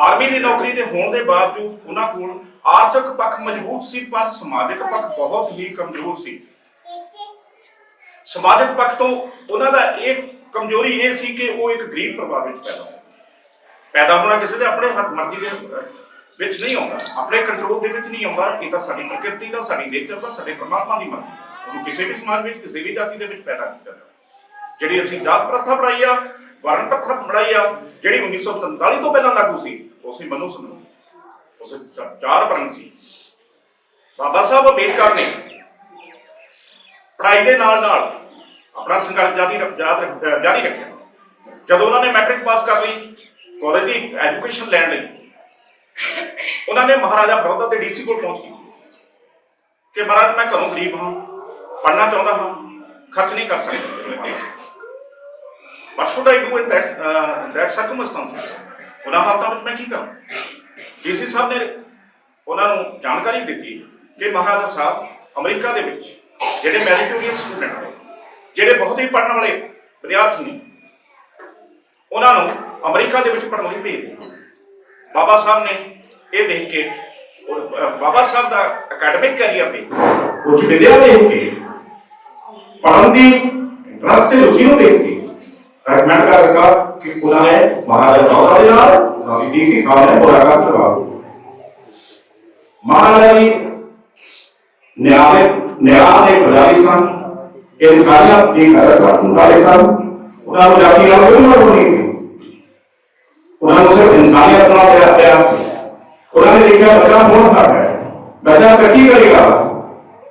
Army ਦੀ ਨੌਕਰੀ ਦੇ ਹੋਣ ਦੇ ਬਾਵਜੂਦ ਉਹਨਾਂ ਕੋਲ ਆਰਥਿਕ ਪੱਖ ਮਜ਼ਬੂਤ ਸੀ, ਪਰ ਸਮਾਜਿਕ ਪੱਖ ਬਹੁਤ ਹੀ ਕਮਜ਼ੋਰ ਸੀ। ਸਮਾਜਿਕ ਪੱਖ ਤੋਂ ਉਹਨਾਂ ਦਾ ਇਹ ਕਮਜ਼ੋਰੀ ਇਹ ਸੀ ਕਿ ਉਹ ਇੱਕ ਗਰੀਬ ਪਰਿਵਾਰ ਵਿੱਚ ਪੈਦਾ ਹੋਏ ਪੈਦਾ ਹੋਣਾ ਕਿਸੇ ਦੇ ਆਪਣੇ ਹੱਥ ਮਰਜ਼ੀ ਦੇ ਵਿੱਚ ਨਹੀਂ ਆਉਂਦਾ। ਆਪਣੇ ਕੰਟਰੋਲ ਦੇ ਵਿੱਚ ਨਹੀਂ ਆਉਂਦਾ। ਇਹ ਤਾਂ ਸਾਡੀ ਪ੍ਰਕਿਰਤੀ ਦਾ, ਸਾਡੀ ਨੇਚਰ ਦਾ, ਸਾਡੇ ਪਰਮਾਤਮਾ ਦੀ ਮਰਜ਼ੀ। ਉਹਨੂੰ ਕਿਸੇ ਵੀ ਸਮਾਜ ਵਿੱਚ, ਕਿਸੇ ਵੀ ਜਾਤੀ ਦੇ ਵਿੱਚ ਪੈਦਾ ਕੀਤਾ ਜਾਂਦਾ ਜਿਹੜੀ ਅਸੀਂ ਜਾਤ ਪ੍ਰਥਾ ਬਣਾਈ ਆ ਵਰਣ ਪ੍ਰਥਾ ਬਣਾਈ ਆ, ਜਿਹੜੀ 1947 ਤੋਂ ਪਹਿਲਾਂ ਲਾਗੂ ਸੀ ਉਸੇ ਮਨੂ ਸਮੂਹ ਉਸੇ ਚ- ਚਾਰ ਸੀ। ਬਾਬਾ ਸਾਹਿਬ ਅੰਬੇਦਕਰ ਨੇ ਪੜ੍ਹਾਈ ਦੇ ਨਾਲ ਨਾਲ ਆਪਣਾ ਸੰਘਰਸ਼ ਜਾਰੀ ਰੱਖ- ਜਾਰੀ ਰੱਖਿਆ। ਜਦੋਂ ਉਹਨਾਂ ਨੇ ਮੈਟ੍ਰਿਕ ਪਾਸ ਕਰ ਲਈ ਕਾਲਜ ਦੀ ਐਜੂਕੇਸ਼ਨ ਲੈਣ ਲਈ ਉਹਨਾਂ ਨੇ ਮਹਾਰਾਜਾ ਬਰੋਦਾ ਦੇ ਡੀਸੀ ਕੋਲ ਪਹੁੰਚ ਕੀਤੀ ਕਿ ਮਹਾਰਾਜ ਮੈਂ ਘਰੋਂ ਗਰੀਬ ਹਾਂ ਪੜ੍ਹਨਾ ਚਾਹੁੰਦਾ ਹਾਂ ਖਰਚ ਨਹੀਂ ਕਰ ਸਕਦਾ। What should I do in that uh, that circumstances ਉਹਨਾਂ ਹਾਲਤਾਂ ਵਿੱਚ ਮੈਂ ਕੀ ਕਰਾਂ? ਡੀਸੀ ਸਾਹਿਬ ਨੇ ਉਹਨਾਂ ਨੂੰ ਜਾਣਕਾਰੀ ਦਿੱਤੀ ਕਿ ਮਹਾਰਾਜਾ ਸਾਹਿਬ ਅਮਰੀਕਾ ਦੇ ਵਿੱਚ ਜਿਹੜੇ ਮੈਰੀਟੋਰੀਅਸ ਸਟੂਡੈਂਟ ਨੇ, ਜਿਹੜੇ ਬਹੁਤ ਹੀ ਪੜ੍ਹਨ ਵਾਲੇ ਵਿਦਿਆਰਥੀ ਨੇ, ਉਹਨਾਂ ਨੂੰ ਅਮਰੀਕਾ ਦੇ ਵਿੱਚ ਪੜ੍ਹਨ ਲਈ ਭੇਜ ਦਿੱਤਾ। ਬਾਬਾ ਸਾਹਿਬ ਨੇ ਇਹ ਦੇਖ ਕੇ ਬਾਬਾ ਸਾਹਿਬ ਦਾ ਅਕੈਡਮਿਕ ਕੈਰੀਅਰ ਦੇ ਉੱਚ ਵਿਦਿਆ ਦੇਖ ਕੇ, ਪੜ੍ਹਨ ਦੀ ਰਸਤੇ ਰੁਚੀ ਨੂੰ ਦੇਖ ਕੇ ਰეკਮੈਂਡ ਕਰ ਦਿੱਤਾ ਕਿ ਉਹਨਾਂ ਨੇ ਮਹਾਰਾਜਾ ਬਰੋਦਾ ਦੇ ਨਾਲ ਡੀਸੀ ਸਾਹਿਬ ਨੇ ਮੁਲਾਕਾਤ ਕਰਵਾ ਦਿੱਤੀ ਮਹਾਰਾਜਾ ਜੀ ਨਿਆਂ ਦੇ ਨਿਆਂ ਦੇ ਪੁਜਾਰੀ ਸਨ ਇਹ ਸਾਰੀਆਂ ਦੀ ਕਦਰ ਕਰਨ ਵਾਲੇ ਸਨ ਉਹਨਾਂ ਨੂੰ ਜਾਤੀ ਨਾਲ ਕੋਈ ਮਤਲਬ ਨਹੀਂ ਸੀ ਉਹਨਾਂ ਨੂੰ ਸਿਰਫ ਇਨਸਾਨੀਅਤ ਨਾਲ ਪਿਆਰ ਪਿਆਰ ਸੀ ਉਹਨਾਂ ਨੇ ਦੇਖਿਆ ਬੱਚਾ ਮੋਹ ਕਰ ਹੈ ਬੱਚਾ ਫਿਰ ਕੀ ਕਰੇਗਾ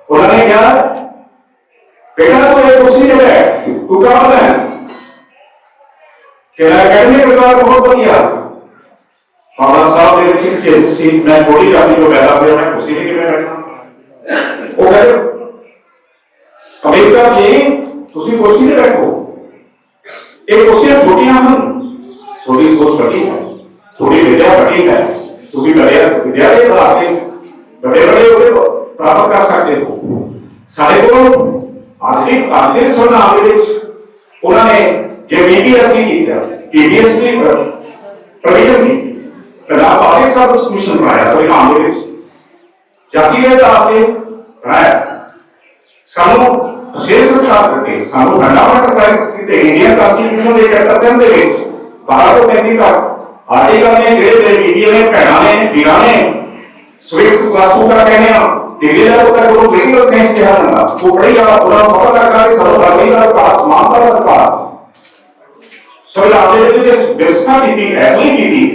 ਉਹਨਾਂ ਨੇ ਕਿਹਾ ਬੇਟਾ ਤੂੰ ਬਹੁਤ ਵਧੀਆ। ਬਾਬਾ ਸਾਹਿਬ ਦੇ ਵਿੱਚ ਸੀ ਸੀ ਮੈਂ ਥੋੜੀ ਜਾਤੀ ਤੋਂ ਪੈਦਾ ਹੋਇਆ, ਮੈਂ ਕੁਰਸੀ ਤੇ ਕਿਵੇਂ ਬੈਠਣਾ ਉਹ ਕਹਿੰਦੇ ਅਮਰੀਕਾ ਜੀ, ਤੁਸੀਂ ਕੁਰਸੀ ਤੇ ਬੈਠੋ। ਇਹ ਕੁਰਸੀਆਂ ਛੋਟੀਆਂ ਹਨ ਥੋੜੀ ਸੋਚ ਵੱਡੀ ਹੈ ਥੋੜੀ ਵਿਦਿਆ ਵੱਡੀ ਹੈ, ਤੁਸੀਂ ਬੜਿਆ ਵਿਦਿਆ ਦੇ ਬਣਾ ਕੇ ਬੜੇ ਬੜੇ ਉਹਦੇ ਪ੍ਰਾਪਤ ਕਰ ਸਕਦੇ ਹੋ। ਸਾਡੇ ਕੋਲ ਆਧੁਨਿਕ ਆਧੁਨਿਕ ਸੰਵਿਧਾਨ ਦੇ ਵਿੱਚ ਉਹਨਾਂ ਨੇ ਜੇ ਬੀਬੀਐਸਸੀ ਕੀਤਾ ਪੀਬੀਐਸਸੀ ਪ੍ਰੋਵੀਜ਼ਨ ਕੀਤੀ ਪੰਜਾਬ ਆਲੇ ਸਾਹਿਬ ਕਮਿਸ਼ਨ ਬਣਾਇਆ ਸੰਵਿਧਾਨ ਦੇ ਵਿੱਚ। ਜਾਤੀ ਦੇ ਆਧਾਰ ਤੇ ਬਣਾਇਆ। ਸਾਨੂੰ ਵਿਸ਼ੇਸ਼ ਵਿਕਾਸ ਕਰਕੇ ਸਾਨੂੰ ਫੰਡਾਮੈਂਟਲ ਰਾਈਟਸ ਕੀਤੇ। ਇੰਡੀਅਨ ਕਨਸਟੀਟਿਊਸ਼ਨ ਦੇ ਚੈਪਟਰ 3 ਦੇ ਵਿੱਚ 12 ਤੋਂ 35 ਤੱਕ ਆਰਟੀਕਲ ਨੇ, ਜਿਹੜੇ ਦੇ ਮੀਡੀਆ ਨੇ, ਭੈਣਾਂ ਨੇ, ਵੀਰਾਂ ਨੇ ਸਵਿਸ ਕਲਾਸ ਨੂੰ ਕਰ ਕਹਿੰਦੇ ਆ ਡਿਗਰੀ ਦਾ ਉਹ ਤੱਕ ਉਹ ਕ੍ਰਿਟੀਕਲ ਸਾਇੰਸ ਕਿਹਾ ਜਾਂਦਾ ਉਹ ਪੜ੍ਹੀ ਜਾਣਾ ਉਹਨਾਂ ਨੂੰ ਪਤਾ ਲੱਗਾ ਕਿ ਸਾਨੂੰ ਲੱਗਦੀ ਦਾ ਕਾਸ ਮਾਨਤਾ ਦਾ ਕਾਸ ਸੰਵਿਧਾਨ ਦੇ ਵਿੱਚ ਵਿਵਸਥਾ ਕੀਤੀ ਐਸੀ ਕੀਤੀ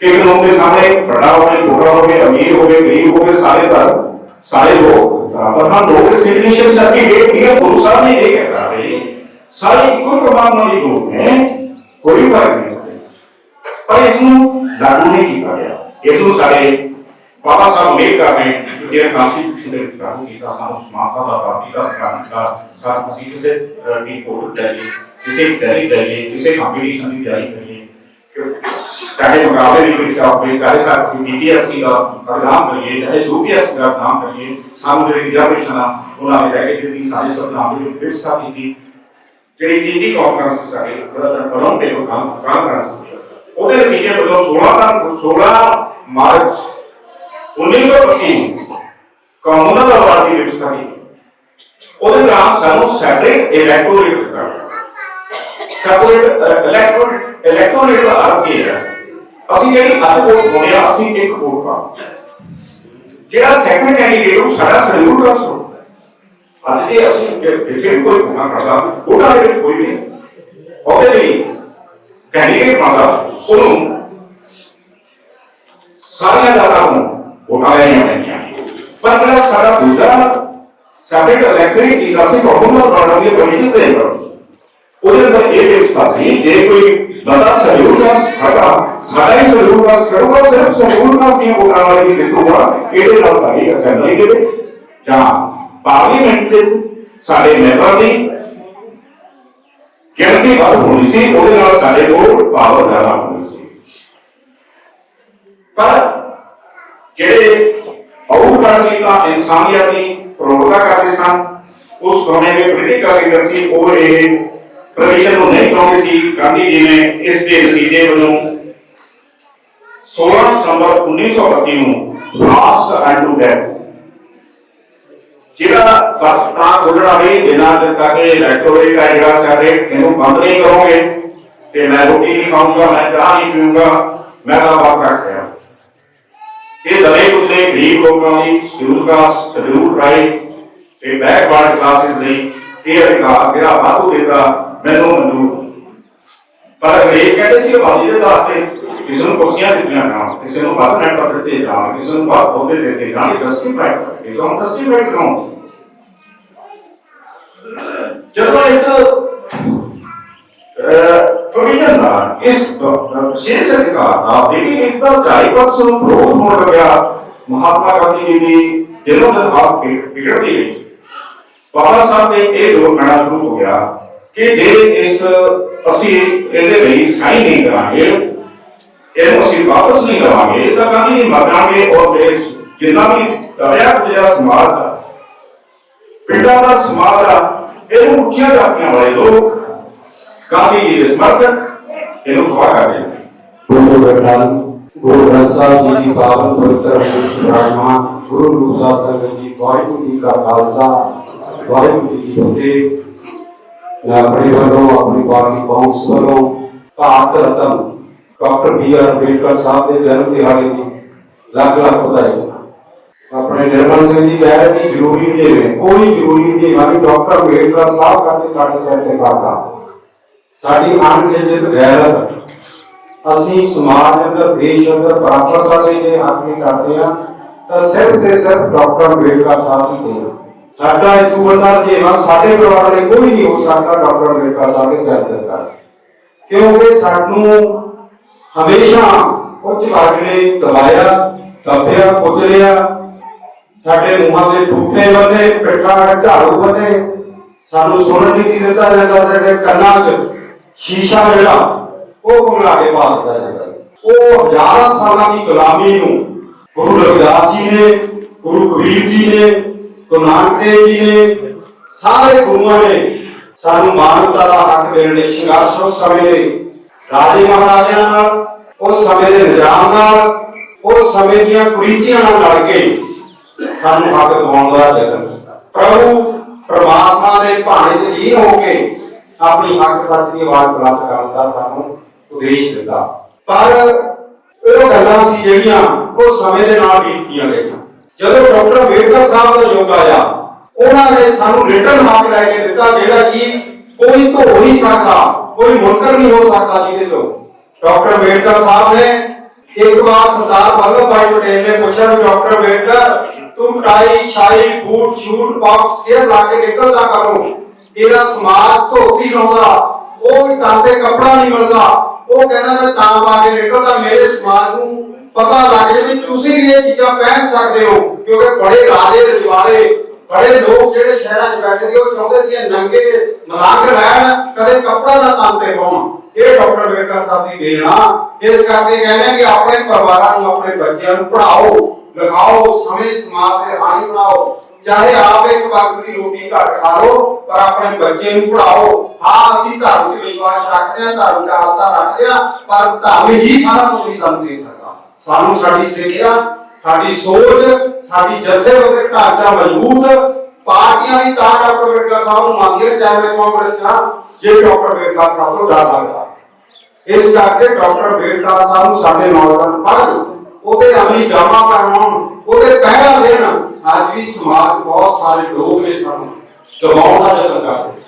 ਕਿ ਲੋਕ ਦੇ ਸਾਹਮਣੇ ਵੱਡਾ ਹੋਵੇ ਛੋਟਾ ਹੋਵੇ ਅਮੀਰ ਹੋਵੇ ਗਰੀਬ ਹੋਵੇ ਸਾਰੇ ਧਰਮ ਸਾਰੇ ਲੋਕ ਬਰਾਬਰ ਹਨ ਲੋਕ ਇਸ ਸਿਟੀਜ਼ਨਸ਼ਿਪ ਸਰਟੀਫਿਕੇਟ ਦੀ ਗੁਰੂ ਸਾਹਿਬ ਨੇ ਇਹ ਕਹਿਆ ਹੈ ਸਾਰੇ ਇੱਕੋ ਪ੍ਰਮਾਣ ਨਾਲ ਹੀ ਲੋਕ ਨੇ ਕੋਈ ਫ਼ਰਕ ਨਹੀਂ ਪਰ ਇਸ ਨੂੰ ਲਾਗੂ ਨਹੀਂ ਕੀਤਾ ਗਿਆ ਇਸ ਨੂੰ ਸਾਡੇ ਬਾਬਾ ਸਾਹਿਬ ਮੇਰ ਕਰ ਰਹੇ ਜਿਹੜੇ ਕੰਸਟੀਟਿਊਸ਼ਨ ਦੇ ਵਿੱਚ ਲਾਗੂ ਕੀਤਾ ਸਾਨੂੰ ਸਮਾਨਤਾ ਦਾ ਪ੍ਰਾਪਤੀ ਦਾ ਅਧਿਕਾਰ ਸਾਨੂੰ ਅਸੀਂ ਕਿਸੇ ਵੀ ਕੋਰਟ ਜਾਈਏ ਕਿਸੇ ਟੈਲੀ ਜਾਈਏ ਕਿਸੇ ਕੰਪੀਟੀਸ਼ਨ ਦੀ ਤਿਆਰੀ ਕਰੀਏ। ਚਾਹੇ ਮੁਕਾਬਲੇ ਦੀ ਪ੍ਰੀਖਿਆ ਹੋਵੇ ਚਾਹੇ ਸਾਡੀ ਬੀਪੀਐਸਸੀ ਦਾ ਐਗਜ਼ਾਮ ਕਰੀਏ, ਚਾਹੇ ਯੂਪੀਐਸਸੀ ਦਾ ਐਗਜ਼ਾਮ ਕਰੀਏ, ਸਾਨੂੰ ਜਿਹੜੀ ਰਿਜ਼ਰਵੇਸ਼ਨ ਆ, ਉਹਨਾਂ ਨੇ ਲੈ ਕੇ ਦਿੱਤੀ ਸਾਡੇ ਸੰਵਿਧਾਨ ਦੇ ਵਿੱਚ ਵਿਵਸਥਾ ਕੀਤੀ। ਜਿਹੜੀ ਤੀਜੀ ਕਾਨਫਰੰਸ ਸਾਡੇ ਬਰੋਂ ਦੇ ਕੰਮ ਕਾਨਫਰੰਸ ਉਹਦੇ ਨਤੀਜੇ ਵਜੋਂ 16 ਦਾ 16 ਮਾਰਚ 1925 ਕਾਨੂੰਨਾਂ ਦਾ ਵਾਰ ਦੀ ਵਿਵਸਥਾ ਕੀਤੀ ਉਹਦੇ ਨਾਮ ਸਾਨੂੰ ਸੈਪਰੇਟ ਇਲੈਕਟੋਰੇਟ ਦਿੱਤਾ। ਸੈਪਰੇਟ ਇਲੈਕਟੋਰੇਟ ਇਲੈਕਟੋਰੇਟ ਦਾ ਅਰਥ ਇਹ ਹੈ, ਅਸੀਂ ਜਿਹੜੀ ਅੱਜ ਵੋਟ ਪਾਉਂਦੇ ਅਸੀਂ ਇੱਕ ਵੋਟ ਪਾ ਜਿਹੜਾ ਸੈਕੰਡ ਕੈਂਡੀਡੇਟ ਉਹ ਸਾਡਾ ਸ਼ਡਿਊਲ ਕਾਸਟ ਹੋ। ਅੱਜ ਜੇ ਅਸੀਂ ਜਿੱਥੇ ਵੀ ਕੋਈ ਗੁਨਾਹ ਕਰਦਾ ਉਹਨਾਂ ਵਿੱਚ ਕੋਈ ਨਹੀਂ। ਉਹਦੇ ਲਈ ਕੈਂਡੀਡੇਟ ਪਾਉਂਦਾ ਉਹਨੂੰ ਸਾਰੀਆਂ ਦਾਤਾਂ ਨੂੰ ਵੋਟਾਂ ਲੈਣੀਆਂ ਪੈਣੀਆਂ ਪਰ ਜਿਹੜਾ ਸਾਡਾ ਦੂਜਾ ਸੈਪਰੇਟ ਇਲੈਕਟੋਰੇਟ ਦੀ ਅਸੀਂ ਕਹੂੰਗਾ ਬਣਾਉਣ ਦੀ ਕਮੇਟੀ ਦੇ ਉਹਦੇ ਅੰਦਰ ਇਹ ਵਿਵਸਥਾ ਸੀ ਜੇ ਕੋਈ ਬੰਦਾ ਸਹਿਯੋਗ ਦਾ ਹੈਗਾ ਸਾਡਾ ਹੀ ਸਹਿਯੋਗ ਦਾ ਕਰੂਗਾ ਸਿਰਫ ਸਹਿਯੋਗ ਦਾ ਦੀਆਂ ਵੋਟਾਂ ਵਾਲੀ ਹੀ ਜਿੱਤੂਗਾ ਇਹਦੇ ਨਾਲ ਸਾਡੀ ਅਸੈਂਬਲੀ ਦੇ ਵਿੱਚ ਜਾਂ ਪਾਰਲੀਮੈਂਟ ਦੇ ਵਿੱਚ ਸਾਡੇ ਮੈਂਬਰ ਦੀ ਗਿਣਤੀ ਵੱਧ ਹੋਣੀ ਸੀ ਉਹਦੇ ਨਾਲ ਸਾਡੇ ਕੋਲ ਪਾਵਰ ਜ਼ਿਆਦਾ ਹੋਣੀ ਸੀ ਪਰ ਜਿਹੜੇ ਆਊਟ ਕਰਨੀ ਇਨਸਾਨੀਅਤ ਦੀ ਪ੍ਰੋਗਰਾ ਕਰਦੇ ਸਨ, ਉਸ ਸਮੇਂ ਦੇ ਪੋਲੀਟੀਕਲ ਲੀਡਰ ਸੀ, ਉਹ ਇਹ ਪ੍ਰੋਵੀਜ਼ਨ ਨੂੰ ਨਹੀਂ ਚਾਹੁੰਦੇ ਸੀ। ਗਾਂਧੀ ਜੀ ਨੇ ਇਸ ਦੇ ਨਤੀਜੇ ਵਜੋਂ 16 ਸਤੰਬਰ 1932 ਨੂੰ ਲਾਸਟ ਐਂਡ ਟੂ ਡੈਥ ਜਿਹੜਾ ਵਕਤਾਂ ਖੁੱਲਣਾ ਵੀ ਬਿਨਾਂ ਦਿੱਤਾ ਕਿ ਇਲੈਕਟ੍ਰੋਨਿਕ ਹੈ ਜਿਹੜਾ ਸਾਡੇ ਇਹਨੂੰ ਬੰਦ ਨਹੀਂ ਕਰੋਗੇ। ਤੇ ਮੈਂ ਰੋਟੀ ਨਹੀਂ ਖਾਊਂਗਾ, ਮੈਂ ਚਾਹ ਨਹੀਂ ਪੀਊਂਗਾ, ਮੈਂ ਤਾਂ ਵਕਤ ਰੱਖ ਰਿਹਾ ਇਹ ਦਲੇ ਕੁਝਲੇ ਗਰੀਬ ਲੋਕਾਂ ਲਈ ਸ਼ਡਿਊਲ ਕਾਸਟ ਸ਼ਡਿਊਲ ਰਾਈਟ ਤੇ ਬੈਕਵਰਡ ਕਲਾਸਿਸ ਲਈ ਇਹ ਅਧਿਕਾਰ ਜਿਹੜਾ ਵਾਧੂ ਦਿੱਤਾ, ਮੈਨੂੰ ਮਨਜ਼ੂਰ ਪਰ ਅੰਗਰੇਜ਼ ਕਹਿੰਦੇ ਸੀ ਆਬਾਦੀ ਦੇ ਆਧਾਰ ਤੇ ਕਿਸੇ ਨੂੰ ਕੁਰਸੀਆਂ ਦਿੱਤੀਆਂ ਜਾਣ ਕਿਸੇ ਨੂੰ ਵੱਧ ਮੈਂਬਰ ਦਿੱਤੇ ਜਾਣ ਕਿਸੇ ਨੂੰ ਵੱਧ ਅਹੁਦੇ ਦਿੱਤੇ ਜਾਣ ਜਸਟੀਫਾਈ ਕਰਕੇ ਕਿਉਂ ਜਸਟੀਫਾਈ ਕਿਉਂ ਜਦੋਂ ਇਸ ਪ੍ਰੋਵੀਜ਼ਨ ਦਾ ਇਸ ਵਿਸ਼ੇਸ਼ ਅਧਿਕਾਰ ਦਾ ਜਿਹੜੀ ਇੱਕ ਚਾਈ ਪਰਸ ਨੂੰ ਵਿਰੋਧ ਹੋਣ ਲੱਗਿਆ। ਮਹਾਤਮਾ ਗਾਂਧੀ ਜੀ ਦੀ ਦਿਲੋਂ ਦਿਲ ਹਾਲਤ ਵਿਗੜਦੀ ਗਈ ਬਾਬਾ ਸਾਹਿਬ ਨੇ ਇਹ ਜ਼ੋਰ ਪੈਣਾ ਸ਼ੁਰੂ ਹੋ ਗਿਆ ਕਿ ਜੇ ਇਸ ਅਸੀਂ ਇਹਦੇ ਲਈ ਸਾਈਨ ਨਹੀਂ ਕਰਾਂਗੇ, ਇਹਨੂੰ ਅਸੀਂ ਵਾਪਸ ਨਹੀਂ ਲਵਾਂਗੇ, ਤਾਂ ਗਾਂਧੀ ਜੀ ਮਰਾਂਗੇ ਔਰ ਦੇਸ਼ ਜਿੰਨਾ ਵੀ ਦਰਿਆ ਜਿਹੜਾ ਸਮਾਜ ਦਾ, ਪਿੰਡਾਂ ਦਾ ਸਮਾਜ ਦਾ, ਇਹਨੂੰ ਉੱਚੀਆਂ ਜਾਤੀਆਂ ਵਾਲੇ ਲੋਕ ਗਾਂਧੀ ਜੀ ਇਹਨੂੰ ਖਵਾ ਕਰ ਦੇਣਗੇ ਗੁਰੂ ਗ੍ਰੰਥ ਗੁਰੂ ਗ੍ਰੰਥ ਸਾਹਿਬ ਜੀ ਦੀ ਪਾਵਨ ਪਵਿੱਤਰ ਪ੍ਰਾਰਥਨਾ, ਗੁਰੂ ਰੂਪ ਸਾਹਿਬ ਸੰਗਤ ਜੀ, ਵਾਹਿਗੁਰੂ ਜੀ ਕਾ ਖਾਲਸਾ, ਵਾਹਿਗੁਰੂ ਜੀ ਕੀ ਫਤਿਹ। ਮੈਂ ਆਪਣੇ ਵੱਲੋਂ, ਆਪਣੀ ਬਾਣੀ ਪਹੁੰਚ ਵੱਲੋਂ Bharat Ratna doctor B R Ambedkar ਸਾਹਿਬ ਦੇ ਜਨਮ ਦਿਹਾੜੇ ਦੀ ਲੱਖ ਲੱਖ ਵਧਾਈ। ਆਪਣੇ ਨਿਰਮਲ ਸਿੰਘ ਜੀ ਕਹਿ ਰਹੇ ਕਿ ਜ਼ਰੂਰੀ ਨਹੀਂ ਹੈ, ਕੋਈ ਜ਼ਰੂਰੀ ਨਹੀਂ ਹੈ ਕਿ ਡਾਕਟਰ ਅੰਬੇਡਕਰ ਸਾਹਿਬ ਕਰਕੇ ਸਾਡੇ ਸਿਰ ਤੇ ਕਰਦਾ ਸਾਡੀ ਅਣਖਿੱਚਤ ਗੈਰਤ ਅਸੀਂ ਸਮਾਜ ਅੰਦਰ, ਦੇਸ਼ ਅੰਦਰ ਬਰਾਬਰਤਾ ਦੇ ਜੇ ਕਰਦੇ ਆ, ਤਾਂ ਸਿਰਫ ਤੇ ਸਿਰਫ ਡਾਕਟਰ ਅੰਬੇਡਕਰ ਸਾਹਿਬ ਹੀ ਦੇ ਸਾਡਾ ਇਹ ਵੱਡਾ ਜੇਵਾ ਸਾਡੇ ਪਰਿਵਾਰ ਦੇ ਕੋਈ ਨਹੀਂ ਹੋ ਸਕਦਾ ਡਾਕਟਰ ਅੰਬੇਡਕਰ ਸਾਹਿਬ ਦੇ ਗੈਰਤ ਕਰ ਕਿਉਂਕਿ ਸਾਨੂੰ ਹਮੇਸ਼ਾ ਉੱਚ ਵਰਗ ਨੇ ਦਬਾਇਆ, ਦੱਬਿਆ, ਕੁਚਲਿਆ, ਸਾਡੇ ਮੂੰਹਾਂ ਦੇ ਠੂਠੇ ਬੰਨੇ, ਪਿੱਠਾਂ ਝਾੜੂ ਬੰਨੇ, ਸਾਨੂੰ ਸੁਣਨ ਨਹੀਂ ਦਿੱਤਾ ਜਾਂਦਾ ਸਾਡੇ ਕੰਨਾਂ 'ਚ। ਸ਼ੀਸ਼ਾ ਜਿਹੜਾ, ਉਹ ਕੁਮਲਾ ਕੇ ਪਾ ਦਿੱਤਾ ਜਾਂਦਾ ਉਹ ਹਜ਼ਾਰਾਂ ਸਾਲਾਂ ਦੀ ਗੁਲਾਮੀ ਨੂੰ ਗੁਰੂ ਰਵਿਦਾਸ ਜੀ ਨੇ, ਗੁਰੂ ਕਬੀਰ ਜੀ ਨੇ, ਗੁਰੂ ਨਾਨਕ ਦੇਵ ਜੀ ਨੇ, ਸਾਰੇ ਗੁਰੂਆਂ ਨੇ ਸਾਨੂੰ ਮਾਨਵਤਾ ਦਾ ਹੱਕ ਦੇਣ ਲਈ ਸੰਘਰਸ਼ ਉਸ ਸਮੇਂ ਰਾਜੇ ਮਹਾਰਾਜਿਆਂ ਨਾਲ, ਉਸ ਸਮੇਂ ਦੇ ਨਿਜ਼ਾਮ ਨਾਲ, ਉਸ ਸਮੇਂ ਦੀਆਂ ਕੁਰੀਤੀਆਂ ਨਾਲ ਲੜ ਕੇ ਸਾਨੂੰ ਹੱਕ ਦਿਵਾਉਣ ਦਾ ਯਤਨ ਕੀਤਾ। ਪ੍ਰਭੂ ਪ੍ਰਮਾਤਮਾ ਦੇ ਭਾਣੇ ਚ ਲੀਨ ਹੋ ਕੇ ਆਪਣੀ ਹੱਕ ਸੱਚ ਦੀ ਆਵਾਜ਼ ਬੁਲੰਦ ਕਰਨ ਦਾ ਸਾਨੂੰ ਉਦੇਸ਼ ਦਿੱਤਾ ਪਰ ਉਹ ਗੱਲਾਂ ਸੀ ਜਿਹੜੀਆਂ ਉਹ ਸਮੇਂ ਦੇ ਨਾਲ ਬੀਤੀਆਂ ਗਈਆਂ। ਜਦੋਂ ਡਾਕਟਰ ਅੰਬੇਡਕਰ ਸਾਹਿਬ ਦਾ ਯੁੱਗ ਆਇਆ, ਉਹਨਾਂ ਨੇ ਸਾਨੂੰ ਰਿਟਰਨ ਹੱਕ ਲੈ ਕੇ ਦਿੱਤਾ, ਜਿਹੜਾ ਕਿ ਕੋਈ ਧੋ ਨਹੀਂ ਸਕਦਾ, ਕੋਈ ਮੁਨਕਰ ਨਹੀਂ ਹੋ ਸਕਦਾ ਜਿਹਦੇ ਤੋਂ। ਡਾਕਟਰ ਅੰਬੇਡਕਰ ਸਾਹਿਬ ਨੇ ਇੱਕ ਵਾਰ ਸਰਦਾਰ ਵੱਲਭ ਭਾਈ ਪਟੇਲ ਨੇ ਪੁੱਛਿਆ ਵੀ, ਡਾਕਟਰ ਅੰਬੇਡਕਰ, ਤੂੰ ਟਾਈ ਸ਼ਾਈ ਬੂਟ, ਸ਼ੂਟ, ਬਾਕਸ ਕੇ ਲਾ ਕੇ ਨਿਕਲਦਾ ਕਰੋ ਇਹਦਾ ਸਮਾਜ ਧੋਤੀ ਲਾਉਂਦਾ, ਉਹ ਵੀ ਤਾਂ ਤੇ ਕੱਪੜਾ ਨਹੀਂ ਮਿਲਦਾ। ਉਹ ਕਹਿੰਦਾ ਮੈਂ ਤਾਂ ਪਾ ਕੇ ਨਿਕਲਦਾ, ਮੇਰੇ ਸਮਾਜ ਨੂੰ ਪਤਾ ਲੱਗ ਜਾਵੇ ਤੁਸੀਂ ਵੀ ਇਹ ਚੀਜ਼ਾਂ ਪਹਿਨ ਸਕਦੇ ਹੋ, ਕਿਉਂਕਿ ਬੜੇ ਰਾਜੇ ਰਜਵਾੜੇ ਬੜੇ ਲੋਕ ਜਿਹੜੇ ਸ਼ਹਿਰਾਂ 'ਚ ਬੈਠੇ ਸੀ, ਉਹ ਚਾਹੁੰਦੇ ਸੀ ਨੰਗੇ ਮਲੰਗ ਰਹਿਣ, ਕਦੇ ਕੱਪੜਾ ਦਾ ਤਨ ਤੇ ਪਾਉਣ। ਇਹ ਡਾਕਟਰ ਅੰਬੇਡਕਰ ਸਾਹਿਬ ਦੀ ਦੇਣ ਇਸ ਕਰਕੇ ਕਹਿੰਦੇ ਕਿ ਆਪਣੇ ਪਰਿਵਾਰਾਂ ਨੂੰ, ਆਪਣੇ ਬੱਚਿਆਂ ਨੂੰ ਪੜਾਓ ਲਿਖਾਓ, ਸਮੇਂ ਸਮਾਜ ਦੇ ਹਾਣੀ ਬਣਾਓ। ਚਾਹੇ ਆਪ ਇੱਕ ਵਕਤ ਦੀ ਰੋਟੀ ਘੱਟ ਖਾ ਲਓ, ਪਰ ਆਪਣੇ ਬੱਚੇ ਨੂੰ ਪੜ੍ਹਾਓ। ਹਾਂ, ਅਸੀਂ ਧਰਮ 'ਚ ਵਿਸ਼ਵਾਸ ਰੱਖਦੇ ਹਾਂ, ਧਰਮ 'ਚ ਆਸਥਾ ਰੱਖਦੇ ਹਾਂ, ਪਰ ਧਰਮ ਹੀ ਸਾਰਾ ਕੁਝ ਨਹੀਂ ਸਾਨੂੰ ਦੇ ਸਕਦਾ। ਸਾਨੂੰ ਸਾਡੀ ਸਿੱਖਿਆ, ਸਾਡੀ ਸੋਚ, ਸਾਡੀ ਜਥੇਬੰਦਕ ਢਾਂਚਾ ਮਜ਼ਬੂਤ। ਪਾਰਟੀਆਂ ਵੀ ਤਾਂ ਡਾਕਟਰ ਅੰਬੇਡਕਰ ਸਾਹਿਬ ਨੂੰ ਮੰਨਦੀਆਂ ਚਾਹੇ ਮੈਂ ਕਾਂਗਰਸ ਹਾਂ, ਜੇ ਡਾਕਟਰ ਅੰਬੇਡਕਰ ਸਾਹਿਬ ਤੋਂ ਡਰ ਲੱਗਦਾ। ਇਸ ਕਰਕੇ ਡਾਕਟਰ ਅੰਬੇਡਕਰ ਸਾਹਿਬ ਨੂੰ ਸਾਡੇ ਨੌਜਵਾਨ ਪੜ੍ਹਨ, ਉਹਦੇ ਅਮਲੀ ਜਾਮਾ ਕਰਵਾਉਣ, ਉਹਦੇ ਪਹਿਰਾ ਦੇਣ ਅੱਜ ਵੀ ਸਮਾਜ ਬਹੁਤ ਸਾਰੇ ਲੋਕ ਨੇ ਸਾਨੂੰ ਦਬਾਉਣ ਦਾ ਯਤਨ ਕਰਦੇ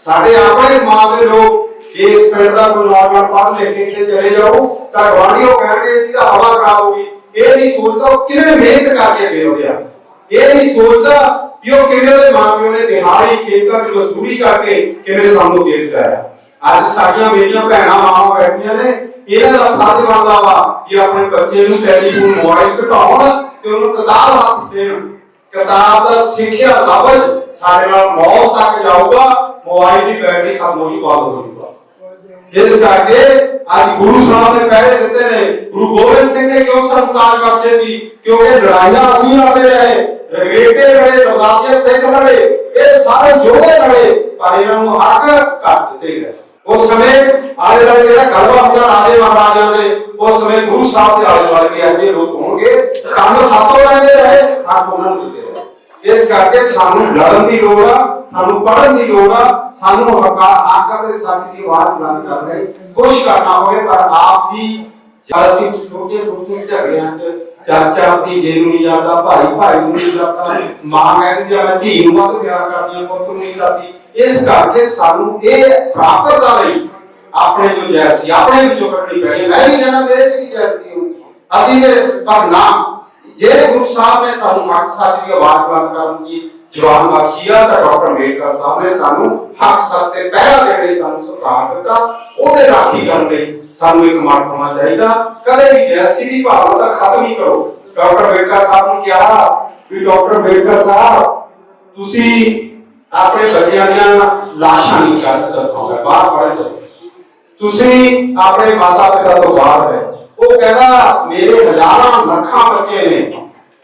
ਸਾਡੇ ਆਪਣੇ ਸਮਾਜ ਦੇ ਲੋਕ ਇਸ ਪਿੰਡ ਦਾ ਕੋਈ ਨੌਜਵਾਨ ਪੜ੍ਹ ਲਿਖ ਕੇ ਕਿਤੇ ਚਲੇ ਜਾਓ, ਤਾਂ ਗਵਾਂਢੀਓ ਕਹਿਣਗੇ, ਇਹਦੀ ਹਵਾ ਖਰਾਬ ਹੋ ਗਈ। ਇਹ ਨਹੀਂ ਸੋਚਦਾ ਉਹ ਕਿਵੇਂ ਮਿਹਨਤ ਕਰਕੇ ਅੱਗੇ ਵਧਿਆ। ਇਹ ਨਹੀਂ ਸੋਚਦਾ ਕਿ ਉਹ ਕਿਵੇਂ ਉਹਦੇ ਮਾਪਿਓ ਨੇ ਦਿਹਾੜੀ, ਖੇਤਾਂ 'ਚ ਮਜ਼ਦੂਰੀ ਕਰਕੇ ਕਿਵੇਂ ਸਾਨੂੰ ਦੇ ਦਿੱਤਾ ਅੱਜ ਸਾਡੀਆਂ ਮੇਰੀਆਂ ਭੈਣਾਂ, ਮਾਵਾਂ ਬੈਠੀਆਂ ਨੇ, ਇਹਨਾਂ ਦਾ ਫਰਜ਼ ਬਣਦਾ ਵਾ ਕਿ ਆਪਣੇ ਬੱਚੇ ਨੂੰ ਟੈਲੀਫੋਨ, ਮੋਬਾਈਲ ਘਟਾਉਣ ਤੇ ਉਹਨੂੰ ਕਿਤਾਬ ਹੱਥ ਦੇਣ। ਕਿਤਾਬ ਦਾ ਸਿੱਖਿਆ ਲਫ਼ਜ਼ ਸਾਡੇ ਨਾਲ ਮੌਤ ਤੱਕ ਜਾਊਗਾ ਮੋਬਾਈਲ ਦੀ ਬੈਟਰੀ ਖਤਮ ਹੋਣੀ ਹੋ ਜਾਊਗਾ ਇਸ ਕਰਕੇ ਅੱਜ ਗੁਰੂ ਸਾਹਿਬ ਨੇ ਪਹਿਰੇ ਦਿੱਤੇ ਨੇ। ਗੁਰੂ ਗੋਬਿੰਦ ਸਿੰਘ ਨੇ ਕਿਉਂ ਸਰਕਾਰ ਬਖਸ਼ੇ ਸੀ? ਕਿਉਂਕਿ ਲੜਾਈਆਂ ਅਸੀਂ ਲੜਦੇ ਰਹੇ, ਰਗੇਟੇ ਲੜੇ ਰਵਾਸੀਆ ਸਿੱਖ ਲੜੇ, ਇਹ ਸਾਰੇ ਜੋੜੇ ਲੜੇ, ਪਰ ਇਹਨਾਂ ਨੂੰ ਹੱਕ ਘੱਟ ਦਿੱਤੇ ਗਏ। ਉਸ ਸਮੇਂ ਆਲੇ ਦੁਆਲੇ ਜਿਹੜਾ ਗਲਬਾ ਹੁੰਦਾ ਰਾਜੇ ਮਹਾਰਾਜਿਆਂ ਦੇ, ਉਸ ਸਮੇਂ ਗੁਰੂ ਸਾਹਿਬ ਦੇ ਆਲੇ ਦੁਆਲੇ ਇਹੋ ਜਿਹੇ ਲੋਕ ਹੋਣਗੇ। ਕੰਮ ਸਾਤੋਂ ਲੈਂਦੇ ਰਹੇ ਹੱਕ ਉਹਨਾਂ ਨੂੰ ਦਿੱਤੇ ਰਹੇ। ਇਸ ਕਰਕੇ ਸਾਨੂੰ ਲੜਨ ਦੀ ਲੋੜ ਆ, ਸਾਨੂੰ ਪੜ੍ਹਨ ਦੀ ਲੋੜ ਆ, ਸਾਨੂੰ ਹੱਕਾ ਆਕਰ ਦੇ ਸੱਚ ਦੀ ਆਵਾਜ਼ ਬੁਲੰਦ ਕਰਨ। ਲਈ ਕੋਸ਼ਿਸ਼ ਕਰਨਾ ਹੋਵੇ, ਪਰ ਆਪ ਹੀ ਜਦ ਅਸੀਂ ਛੋਟੇ ਛੋਟੇ ਝਗੜਿਆਂ 'ਚ ਚਾਚਾ ਦੀ ਜੇ ਨੂੰ ਨਹੀਂ ਜਾਂਦਾ, ਭਾਈ ਭਾਈ ਨੂੰ ਨਹੀਂ ਜਾਂਦਾ, ਮਾਂ ਕਹਿੰਦੀ ਆ, ਮੈਂ ਧੀ ਨੂੰ ਵੱਧ ਪਿਆਰ ਕਰਦੀ ਆ, ਪੁੱਤ ਨੂੰ ਨਹੀਂ ਕਰਦੀ। ਇਸ ਕਰਕੇ ਸਾਨੂੰ ਇਹ ਪ੍ਰਾਪਤ ਦਾ ਲਈ ਆਪਣੇ ਜੋ ਜੈਸੀ ਆਪਣੇ ਵਿੱਚੋਂ ਕੱਢਣੀ ਪੈਣੀ ਮੈਂ ਵੀ ਕਹਿੰਦਾ, ਮੇਰੇ ਚ ਵੀ ਜੈਸੀ ਹੂੰ ਅਸੀਂ ਤੇ ਪਰ ਨਾ ਜੇ ਗੁਰੂ ਸਾਹਿਬ ਨੇ ਸਾਨੂੰ ਹੱਕ ਸੱਚ ਦੀ ਆਵਾਜ਼ ਬੁਲੰਦ ਕਰਨ ਦੀ ਜਵਾਨ ਬਖਸ਼ੀ ਤਾਂ ਡਾਕਟਰ ਅੰਬੇਡਕਰ ਸਾਹਿਬ ਨੇ ਸਾਨੂੰ ਹੱਕ ਸੱਚ ਤੇ ਪਹਿਰਾ ਦੇਣ ਸਾਨੂੰ ਸਰਕਾਰ ਦਿੱਤਾ, ਉਹਦੇ ਰਾਖੀ ਕਰਨ ਲਈ ਸਾਨੂੰ ਇੱਕ ਮਨ ਹੋਣਾ ਚਾਹੀਦਾ। ਕਦੇ ਵੀ ਜੈਸੀ ਦੀ ਭਾਵਨਾ ਦਾ ਖਤਮ ਹੀ ਕਰੋ। ਡਾਕਟਰ ਅੰਬੇਡਕਰ ਸਾਹਿਬ ਨੂੰ ਕਿਹਾ ਵੀ ਡਾਕਟਰ ਅੰਬੇਡਕਰ ਸਾਹਿਬ, ਤੁਸੀਂ ਆਪਣੇ ਬੱਚਿਆਂ ਦੀਆਂ ਲਾਸ਼ਾਂ ਨਹੀਂ ਕਰ ਦਿਖਾਓਗੇ, ਬਾਹਰ ਪੜ੍ਹਨ ਜਾਓ ਤੁਸੀਂ ਆਪਣੇ ਮਾਤਾ ਪਿਤਾ ਤੋਂ ਬਾਹਰ ਹੈ ਉਹ ਕਹਿੰਦਾ, ਮੇਰੇ ਹਜ਼ਾਰਾਂ ਲੱਖਾਂ ਬੱਚੇ ਨੇ।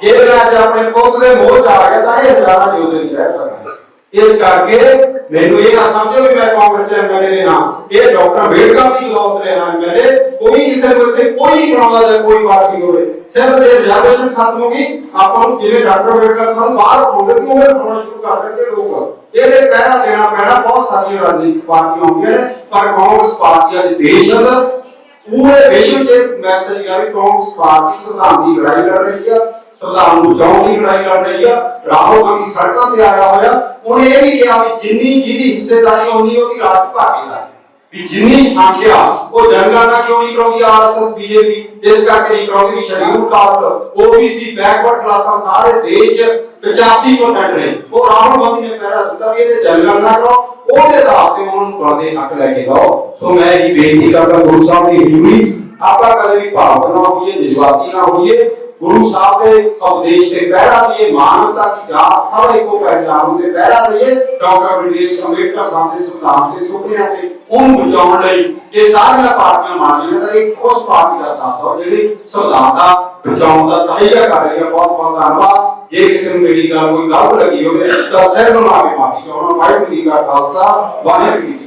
ਜੇ ਮੈਂ ਅੱਜ ਆਪਣੇ ਪੁੱਤ ਦੇ ਮੋਹ ਚ ਆ ਗਿਆ ਤਾਂ ਇਹ ਹਜ਼ਾਰਾਂ ਜਿਉਂਦੇ ਨਹੀਂ ਰਹਿ ਸਕਦੇ। ਇਸ ਕਰਕੇ ਮੈਨੂੰ ਇਹ ਨਾ ਸਮਝੋ ਵੀ ਮੈਂ ਕਾਂਗਰਸ ਚ ਐਮਐਲਏ ਨੇ ਨਾ, ਇਹ ਡਾਕਟਰ ਅੰਬੇਡਕਰ ਦੀ ਬਦੌਲਤ ਦੇ ਨਾਲ ਐਮਐਲਏ ਕੋਈ ਕਿਸੇ ਨੂੰ ਇੱਥੇ ਕੋਈ ਨਹੀਂ ਬਣਾਉਂਦਾ ਜਾਂ ਕੋਈ ਬਾਤ ਨਹੀਂ ਹੋਵੇ। ਸਿਰਫ ਜੇ ਰਿਜ਼ਰਵੇਸ਼ਨ ਖਤਮ ਹੋ ਗਈ, ਆਪਾਂ ਨੂੰ ਜਿਵੇਂ ਡਾਕਟਰ ਅੰਬੇਡਕਰ ਸਾਨੂੰ ਬਾਹਰ ਹੋਣਗੇ ਕਿ ਉਹਨੇ ਬਣਾਉਣਾ ਸ਼ੁਰੂ ਕਰ ਦੇਣਗੇ ਲੋਕ ਇਹਦੇ ਪਹਿਰਾ ਦੇਣਾ ਪੈਣਾ, ਬਹੁਤ ਸਾਰੀਆਂ ਰਾਜਨੀਤਿਕ ਪਾਰਟੀਆਂ ਹੁੰਦੀਆਂ ਨੇ, ਪਰ ਕਾਂਗਰਸ ਪਾਰਟੀ ਅੱਜ ਦੇਸ਼ ਅੰਦਰ ਪੂਰੇ ਵਿਸ਼ਵ 'ਚ ਮੈਸੇਜ ਗਿਆ ਵੀ ਕਾਂਗਰਸ ਪਾਰਟੀ ਸੰਵਿਧਾਨ ਦੀ ਲੜਾਈ ਲੜ ਰਹੀ ਆ। ਸੰਵਿਧਾਨ ਨੂੰ ਬਚਾਉਣ ਦੀ ਲੜਾਈ ਲੜ ਰਹੀ ਆ ਰਾਹੁਲ ਗਾਂਧੀ ਸੜਕਾਂ ਤੇ ਆਇਆ ਹੋਇਆ, ਉਹਨੇ ਇਹ ਵੀ ਕਿਹਾ ਵੀ ਜਿੰਨੀ ਜਿਹਦੀ ਹਿੱਸੇਦਾਰੀ ਹੁੰਦੀ ਉਹਦੀ ਰਾਜ ਭਾਗੀਦਾਰੀ ਵੀ ਜਿੰਨੀ ਸੰਖਿਆ, ਉਹ ਜਨਗਣਨਾ ਕਿਉਂ ਨਹੀਂ ਕਰਾਉਂਦੀ ਆਰਐਸਐਸ ਬੀਜੇਪੀ ਇਸ ਕਰਕੇ ਨਹੀਂ ਕਰਾਉਂਦੀ, ਵੀ ਸ਼ਡਿਊਲ ਕਾਸਟ ਓਬੀਸੀ ਬੈਕਵਰਡ ਕਲਾਸਾਂ ਸਾਰੇ ਦੇਸ਼ 85% ਨੇ। ਉਹ ਰਾਹੁਲ ਗਾਂਧੀ ਨੇ ਪਹਿਰਾ ਦਿੱਤਾ ਵੀ ਇਹਦੇ ਜਨਗਣਨਾ ਕਰੋ, ਉਹਦੇ ਆਧਾਰ ਤੇ ਉਹਨਾਂ ਨੂੰ ਤੁਹਾਡੇ ਹੱਕ ਲੈ ਕੇ ਜਾਓ। ਸੋ ਮੈਂ ਇਹ ਬੇਨਤੀ ਕਰਦਾ, ਗੁਰੂ ਸਾਹਿਬ ਦੀ ਹਜ਼ੂਰੀ ਆਪਾਂ ਕਦੇ ਵੀ ਭਾਵਕ ਹੋਈਏ ਜਜ਼ਬਾਤੀ ਨਾ ਹੋਈਏ ਗੁਰੂ ਸਾਹਿਬ ਦੇ ਉਪਦੇਸ਼ ਤੇ ਪਹਿਰਾ ਦੀਏ ਮਾਨਵਤਾ ਦੀ ਜਾਤ ਸਾਰੇ ਕੋ ਪਹਿਚਾਨ ਨੂੰ ਪਹਿਰਾ ਦੀਏ ਡਾਕਟਰ ਵਿਦੇਸ਼ ਅੰਬੇਡਕਰ ਸਾਹਿਬ ਦੇ ਸੰਵਿਧਾਨ ਦੇ ਸੁਪਨਿਆਂ ਤੇ ਉਹਨੂੰ ਬਚਾਉਣ ਲਈ ਇਹ ਸਾਰੀਆਂ ਪਾਰਟੀਆਂ ਮੰਨਦੀਆਂ ਤਾਂ ਇਹ ਉਸ ਪਾਰਟੀ ਦਾ ਸਾਥ ਹੋ, ਜਿਹੜੀ ਸੰਵਿਧਾਨ ਦਾ ਬਚਾਉਣ ਦਾ ਤਹਈਆ ਕਰ ਰਹੀ ਹੈ। ਬਹੁਤ ਬਹੁਤ ਧੰਨਵਾਦ। ਜੇ ਕਿਸੇ ਨੂੰ ਮੇਰੀ ਗੱਲ ਕੋਈ ਗਲਤ ਲੱਗੀ ਹੋਵੇ ਤਾਂ ਸਹਿਜ ਬਣਾ ਕੇ ਮਾਫੀ ਚਾਹਣਾ ਵਾਹਿਗੁਰੂ ਜੀ ਕਾ ਖਾਲਸਾ, ਵਾਹਿਗੁਰੂ ਜੀ